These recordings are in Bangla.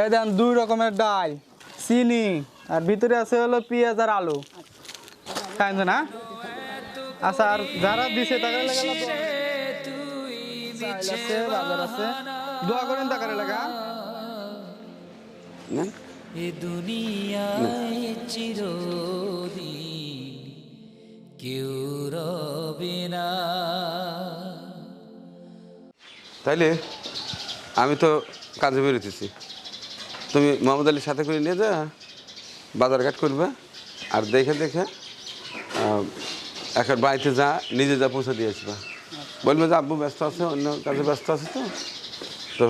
এই দেন দুই রকমের ডাল চিনি আর ভিতরে আছে হলো পেঁয়াজ আর আলু। খাইন না আচ্ছা আর যারা দিছে দোয়া আছে বাজার আছে। দোয়া করেন তাকারে লাগা নেন এ দুনিয়ায় চিরদিন কেউ রবে না। তাইলে আমি তো কাজে বেরোতেছি। তুমি মোহাম্মদ আলীর সাথে করে নিয়ে যা, বাজারঘাট করবে। আর দেখে দেখে এখন বাড়িতে যা, নিজে যা পৌঁছে দিয়ে আসবা। বলবে যে, আব্বু ব্যস্ত আছে, অন্য কাজে ব্যস্ত আছে তো? তো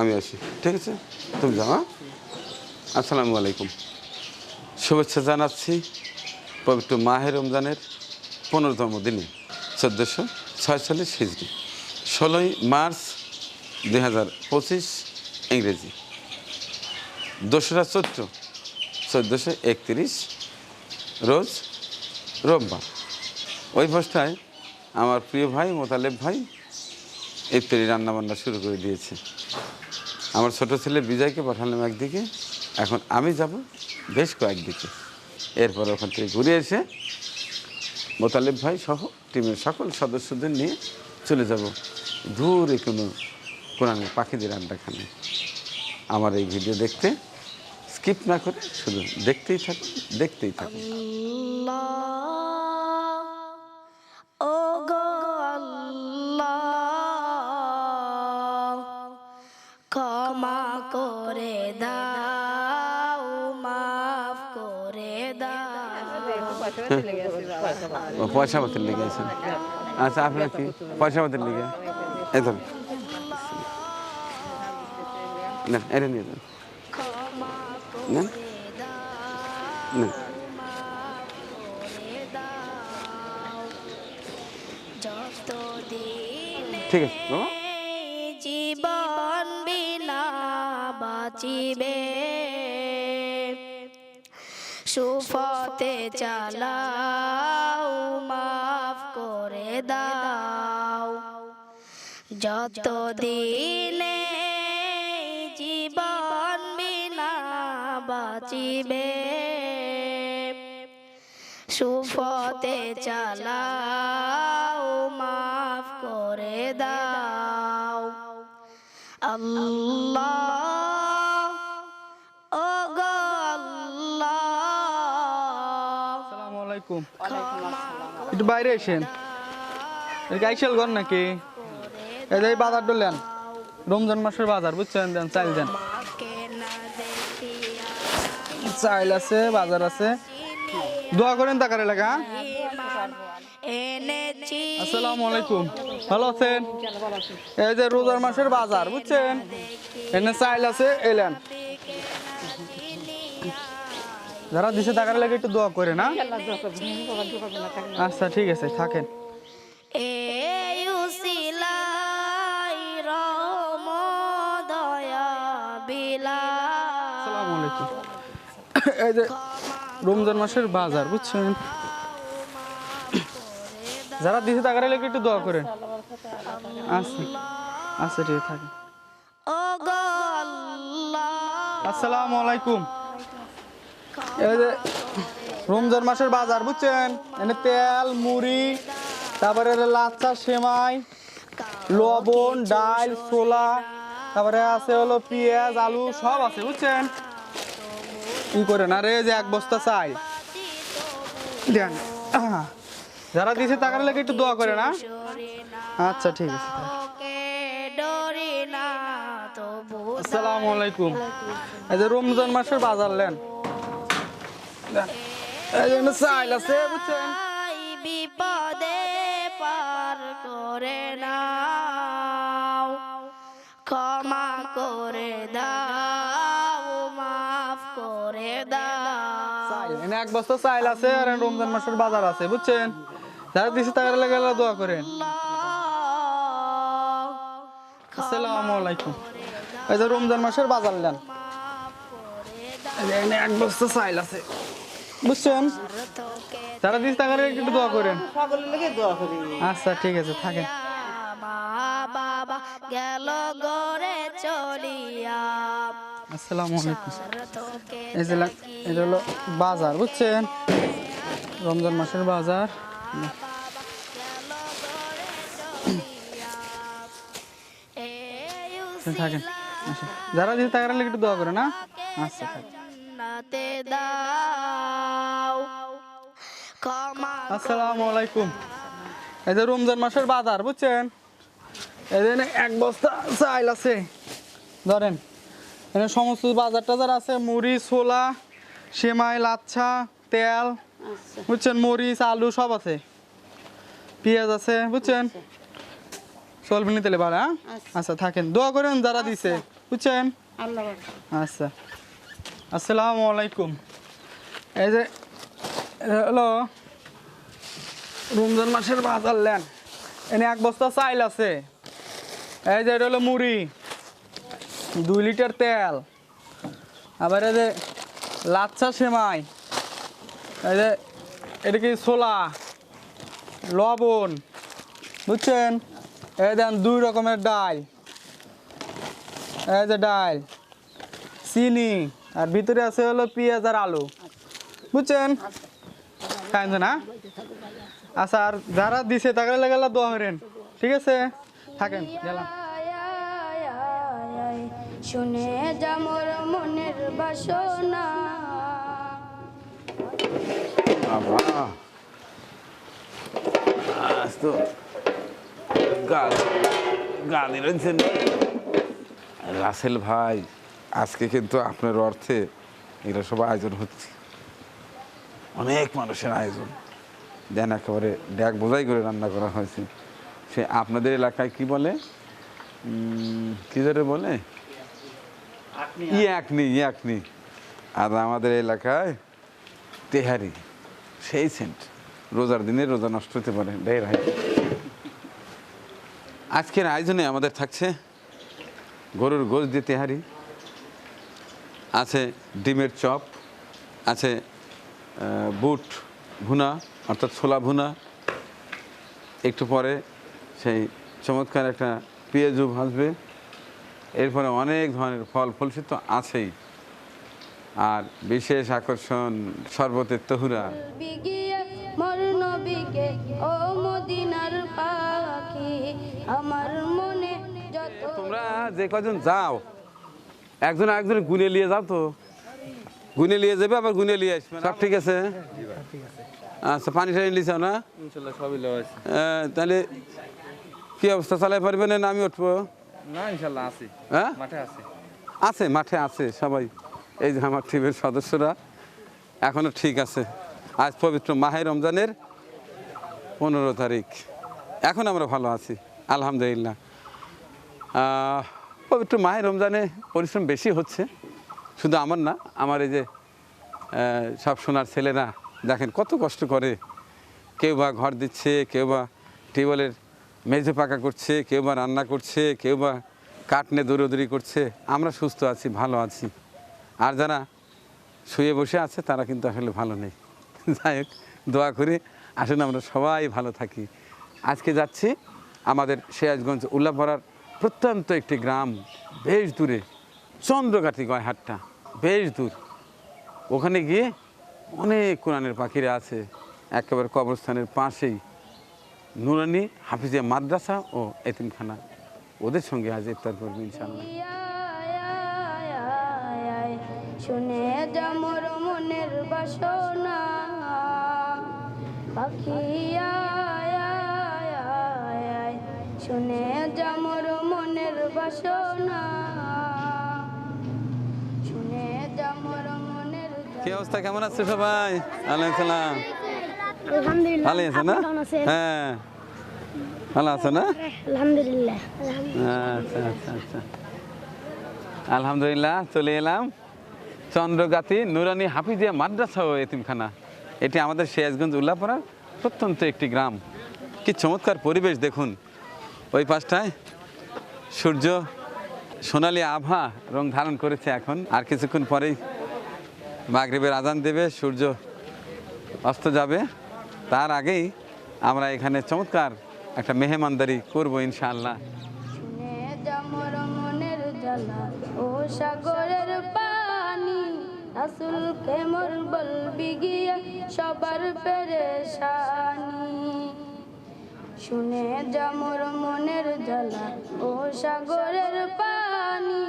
আমি আসি। ঠিক আছে? তুমি যাও হ্যাঁ? আসসালামু আলাইকুম। শুভেচ্ছা জানাচ্ছি পবিত্র মাহের রমজানের পনেরোতম দিনে, চোদ্দোশো ছয়চল্লিশ হিজড়ি, ষোলোই মার্চ দুই হাজার পঁচিশ ইংরেজি। দোসরা চৈত্র, চোদ্দোশো একত্রিশ, রোজ রোববার। ওই পোস্টায় আমার প্রিয় ভাই, মোতালেব ভাই ইফতারি রান্নাবান্না শুরু করে দিয়েছে। আমার ছোট ছেলে বিজয়কে পাঠালাম একদিকে, এখন আমি যাব বেশ কয়েকদিকে। এরপর ওখান থেকে ঘুরে এসে মোতালেব ভাই সহ টিমের সকল সদস্যদের নিয়ে চলে যাব দূরে কোনো কোরআনের পাখিদের আড্ডাখানে আমার এই ভিডিও দেখতে। স্কিপ না করে শুধু দেখতেই থাকুন দেখতেই থাকুন। ক্ষমা করে দাও মাফ করে দাও। পয়সা পাতির লেগে আছেন আচ্ছা আপনার কি? পয়সা পাতির লেগে এই ধরুন না এটা নিয়ে যান নেন নেন ঠিক আছে জীবন বিনা বাঁচিবে। সুফতে চালাও, মাফ করে দাও। যত দিনে বাঁচিবে সুফতে চালাও মাফ করে দাও। আল্লাহ ও আসসালামু আলাইকুম। একটু বাইরে এসেন। গাইশাল ঘর নাকি? এই যে বাজার ডলেন রমজান মাসের বাজার বুঝছেন? দেন চাইল দেন। চাইল আছে, বাজার আছে। দোয়া করেন তাকারে লাগা আসসালামু আলাইকুম। আছেন? এই যে বাজার, বুঝছেন? আছে, এলেন। যারা দিছে টাকার লাগে একটু দোয়া করে না? আচ্ছা ঠিক আছে, থাকেন। এই যে রমজান মাসের বাজার, বুঝছেন? যারা দিছে টাকার লাগে একটু দোয়া করেন। আসসালামু আলাইকুম। এই যে রমজান মাসের বাজার, বুঝছেন? এনে তেল, মুড়ি, তারপরে লাচ্চা সেমাই, লবণ ডাল ছোলা, তারপরে আছে হলো পেঁয়াজ, আলু, সব আছে, বুঝছেন? কি করেন আরে যে এক বস্তা চাই। যারা দিছে টাকার লাগে একটু দোয়া করে না? আচ্ছা ঠিক আছে। ওকে ডরি না তবু আসসালামু আলাইকুম। এই যে রমজান মাসের বাজার লেন। এই আছে, বুঝছেন? বিপদে পার করে নাও এক বস্তা চাইল আছে আর রমজান মাসের বাজার আছে বুঝছেন? যারা দিছে টাকার লাগে দোয়া করেন। আসসালামু আলাইকুম। এই যে রমজান মাসের বাজার এনে এক বস্তা চাইল আছে। বুঝছেন? যারা দিছে টাকার লাগে একটু দোয়া করেন। সকলের লেগে দোয়া করি। আচ্ছা ঠিক আছে থাকেন। বাবা গেল গড়ে চলিয়া। আসসালামু আলাইকুম। এই যে এটা হলো বাজার বুঝছেন? রমজান মাসের বাজার। থাকেন আচ্ছা যারা দিতে তারা একটু দোয়া করে না? আচ্ছা আসসালামু আলাইকুম। এই যে রমজান মাসের বাজার বুঝছেন? এই যে এক বস্তা চাইল আছে। ধরেন এখানে সমস্ত বাজার টাজার আছে মুড়ি ছোলা সেমাই লাচ্ছা তেল বুঝছেন? মরিচ আলু সব আছে। পেঁয়াজ আছে বুঝছেন? চলবেন তেলে ভাড়া আচ্ছা। থাকেন। দোয়া করেন যারা দিছে বুঝছেন? আচ্ছা। আসসালামু আলাইকুম। এই যে হলো রমজান মাসের বাজার লেন। এনে এক বস্তা চাইল আছে। এই যে এটা হলো মুড়ি। দুই লিটার তেল। আবার এই যে লাচ্ছা সেমাই, এই যে এটা কি ছোলা, লবণ, বুঝছেন? এই দেন দুই রকমের ডাল, এই যে ডাল, চিনি, আর ভিতরে আছে হলো পেঁয়াজ আর আলু, বুঝছেন? খাইন না? আচ্ছা আর যারা দিছে তাকে লেগে দোয়া করেন, ঠিক আছে? থাকেন, গেলাম। শুনে যা মোর মনের বাসনা। তো রাসেল ভাই, আজকে কিন্তু আপনার অর্থে এগুলো সব আয়োজন হচ্ছে। অনেক মানুষের আয়োজন। দেন একেবারে ড্যাক বোঝাই করে রান্না করা হয়েছে। সে আপনাদের এলাকায় কি বলে? কি ধরে বলে? ইয়াকনি ইয়াকনি আর আমাদের এলাকায় তেহারি, সেই সেন্ট। রোজার দিনে রোজা নষ্ট হতে পারে হয় আজকের আয়োজনে আমাদের থাকছে গরুর গোশ দিয়ে তেহারি। আছে ডিমের চপ, আছে বুট ভুনা, অর্থাৎ ছোলা ভুনা। একটু পরে সেই চমৎকার একটা পেঁয়াজু ভাজবে। এরপরে অনেক ধরনের ফল ফলসি তো আছেই। আর বিশেষ আকর্ষণ শরবতের তহুরা। তোমরা যে কজন যাও একজন একজন গুনে নিয়ে যাও তো। গুনে নিয়ে যাবে আবার গুনে নিয়ে আসবে সব ঠিক আছে? আচ্ছা পানি টানি লিছাও না? তাহলে কি অবস্থা চালাই পারবেন না আমি উঠবো? না ইনশাল্লাহ আছি। হ্যাঁ? মাঠে আছি। আছে মাঠে আছে সবাই। এই যে আমার টিমের সদস্যরা এখনও ঠিক আছে। আজ পবিত্র মাহে রমজানের পনেরো তারিখ। এখন আমরা ভালো আছি আলহামদুলিল্লাহ। পবিত্র মাহে রমজানে পরিশ্রম বেশি হচ্ছে। শুধু আমার না আমার এই যে সব সোনার ছেলেরা দেখেন কত কষ্ট করে কেউ বা ঘর দিচ্ছে কেউ বা টিউবওয়েলের মেঝে পাকা করছে, কেউ বা রান্না করছে, কেউ বা কাটনে দৌড়দৌড়ি করছে। আমরা সুস্থ আছি, ভালো আছি। আর যারা শুয়ে বসে আছে, তারা কিন্তু আসলে ভালো নেই। যাই হোক, দোয়া করে আসলে আমরা সবাই ভালো থাকি। আজকে যাচ্ছি আমাদের সিরাজগঞ্জ উল্লাপাড়ার প্রত্যন্ত একটি গ্রাম, বেশ দূরে, চন্দ্রকাঠি গয়হাটটা, বেশ দূর। ওখানে গিয়ে অনেক কোরআনের পাখিরা আছে, একেবারে কবরস্থানের পাশেই। নুরানি হাফিজিয়া মাদ্রাসা ও এতিমখানা। ওদের সঙ্গে আজ ইফতার করব ইনশাল্লাহ আয়, আয়, আয়, আয়, শুনে যা মোর মনের বাসনা। পাখি আয়, আয়, আয়, আয়, শুনে যা মোর মনের বাসনা। শুনে যা মোর মনের কি অবস্থা? কেমন আছে সবাই? আলাইকুম সালাম। আলহামদুলিল্লাহ ভালো আছে না? হ্যাঁ। ভালো আছে না? আলহামদুলিল্লাহ। আচ্ছা আচ্ছা আচ্ছা। আলহামদুলিল্লাহ চলে এলাম। চন্দ্রগাতি নুরানি হাফিজিয়া মাদ্রাসা ও এতিমখানা। এটি আমাদের সিরাজগঞ্জ উল্লাপাড়ার প্রত্যন্ত একটি গ্রাম। কি চমৎকার পরিবেশ দেখুন। ওই পাশটায় সূর্য সোনালি আভা রং ধারণ করেছে এখন। আর কিছুক্ষণ পরেই মাগরিবের আজান দেবে সূর্য অস্ত যাবে। তার আগেই আমরা এখানে চমৎকার একটা মেহমানদারি ইনশাআল্লাহ। মনের জ্বালা, ও সাগরের রাসুলকে মোর বলবি গিয়ে সবার পেরেশানি। শুনে যা মোর মনের জ্বালা, ও সাগরের পানি,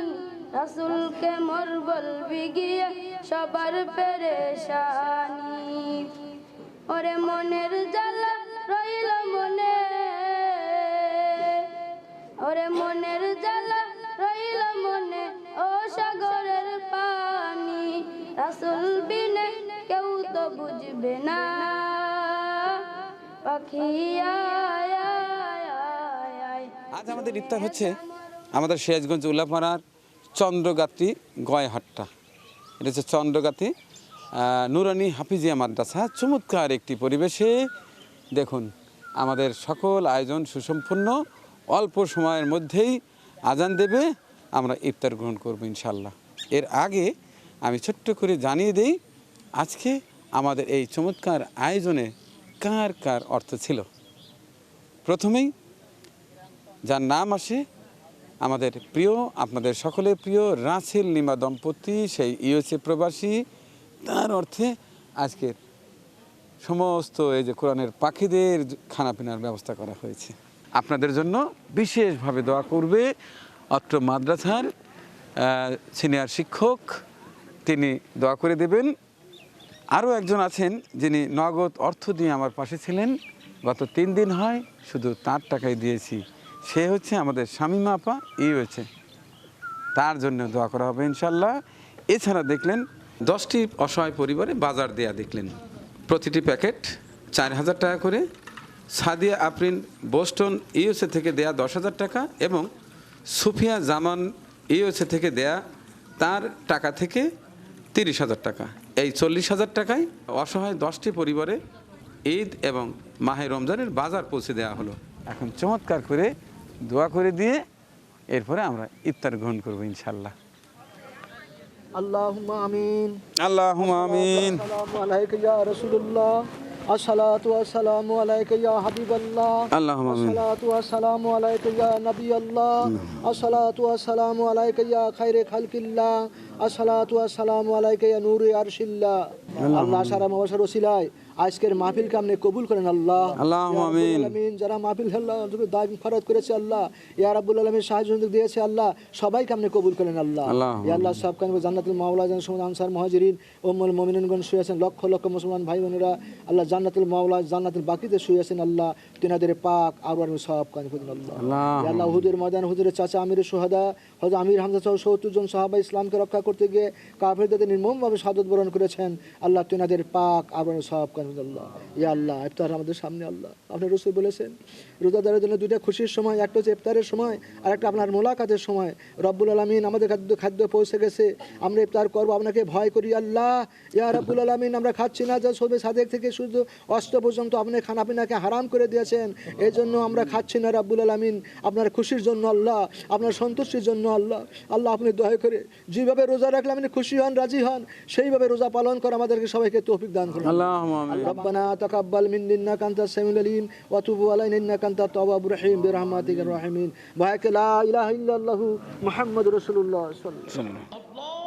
রাসুলকে মোর বলবি গিয়ে সবার পেরেশানি। ওরে মনের জ্বালা রইল মনে। ওরে মনের জ্বালা রইল মনে ও সাগরের পানি। রাসুল বিনে কেউ তো বুঝবে না। পাখি আয়, আয়, আয়, আয়। আজ আমাদের ইফতার হচ্ছে আমাদের সিরাজগঞ্জ উল্লাপাড়ার চন্দ্রগাতি গয়হাট্টা। এটা হচ্ছে চন্দ্রগাতি নুরানি হাফিজিয়া মাদ্রাসা, চমৎকার একটি পরিবেশে দেখুন, আমাদের সকল আয়োজন সুসম্পন্ন অল্প সময়ের মধ্যেই আজান দেবে, আমরা ইফতার গ্রহণ করব ইনশাল্লাহ এর আগে আমি ছোট্ট করে জানিয়ে দেই, আজকে আমাদের এই চমৎকার আয়োজনে কার কার অর্থ ছিল? প্রথমেই, যার নাম আসে আমাদের প্রিয়, আপনাদের সকলের প্রিয় রাসেল নিমা দম্পতি সেই ইউএসএ প্রবাসী তার অর্থে আজকের সমস্ত এই যে কোরআনের পাখিদের খানাপিনার ব্যবস্থা করা হয়েছে। আপনাদের জন্য বিশেষভাবে দোয়া করবে অত্র মাদ্রাসার সিনিয়র শিক্ষক, তিনি দোয়া করে দেবেন। আরও একজন আছেন যিনি নগদ অর্থ দিয়ে আমার পাশে ছিলেন। গত তিন দিন হয় শুধু তার টাকাই দিয়েছি। সে হচ্ছে আমাদের স্বামী মাপা ই হয়েছে। তার জন্য দোয়া করা হবে ইনশাল্লাহ। এছাড়া দেখলেন দশটি অসহায় পরিবারে বাজার দেয়া দেখলেন। প্রতিটি প্যাকেট চার হাজার টাকা করে, সাদিয়া আফরিন বোস্টন, ইউএসএ থেকে দেয়া দশ হাজার টাকা এবং সুফিয়া জামান, ইউএসএ থেকে দেয়া তার টাকা থেকে তিরিশ হাজার টাকা। এই চল্লিশ হাজার টাকায় অসহায় দশটি পরিবারে ঈদ এবং মাহে রমজানের বাজার পৌঁছে দেওয়া হলো। এখন চমৎকার করে দোয়া করে দিয়ে এরপরে আমরা ইফতার গ্রহণ করব ইনশাল্লাহ اللهم آمين. اللهم آمين. السلام عليك يا رسول الله الصلاة والسلام عليك يا حبيب الله اللهم آمين. الصلاة والسلام عليك يا نبي الله الصلاة والسلام عليك يا خير خلق الله. আজকের মাহফিল কামনে কবুল করেন আল্লাহ? যারা মাহফিল আল্লাহ করেছে আল্লাহ ইয়া রাব্বুল আলামিন সাহায্য দিয়েছে আল্লাহ সবাই কামনে কবুল করেন আল্লাহ। আল্লাহ সব কামনে জান্নাতুল মাওলা জান সুমন আনসার মুহাজিরিন উম্মুল মুমিনিনগণ শুয়ে আছেন লক্ষ লক্ষ মুসলমান ভাই বোনেরা আল্লাহ জান্নাতুল মাওলা জান্নাতুল বাকিতে শুয়ে আছেন আল্লাহ তিনাদের পাক আবার সব কামনে কবুল আল্লাহ। ইয়া আল্লাহ হুজুর ময়দান হুদের চাচা আমির সুহাদা হযরত আমির হামজা সহ 70 জন সাহাবা ইসলামকে রক্ষা করতে গিয়ে কাফেরদের নির্মমভাবে শাহাদত বরণ করেছেন। আল্লাহ তিনাদের পাক আমি সব আল্লাহ ইয়া আল্লাহ, ইফতার আমাদের সামনে আল্লাহ। আপনি রসুল বলেছেন, রোজাদারের জন্য দুইটা খুশির সময়, একটা হচ্ছে ইফতারের সময়, আর একটা আপনার মোলাকাতের সময়। রব্বুল আলমিন আমাদের খাদ্য খাদ্য পৌঁছে গেছে। আমরা ইফতার করব, আপনাকে ভয় করি, আল্লাহ। ইয়া রব্বুল আলমিন, আমরা খাচ্ছি না, যা সবে সাদেক থেকে শুধু অস্ত পর্যন্ত আপনি খানাপিনাকে হারাম করে দিয়েছেন। এই জন্য আমরা খাচ্ছি না, রাব্বুল আলমিন। আপনার খুশির জন্য আল্লাহ, আপনার সন্তুষ্টির জন্য আল্লাহ। আল্লাহ, আপনি দয়া করে যেভাবে রোজা রাখলে আপনি খুশি হন রাজি হন সেইভাবে রোজা পালন করে আমাদেরকে সবাইকে তৌফিক দান করুন। রব্বানা তাকাব্বাল মিন কান্তা সামিউল আলিম ওয়া তুবু আলাইনা ইন্নাকা আনতাত তাওয়াবুর রহিম বিরহমাতিকা রাহিমিন। ভাইকে লা ইলাহা ইল্লাল্লাহু মুহাম্মাদুর রাসূলুল্লাহ সাল্লাল্লাহু আলাইহি ওয়া সাল্লাম।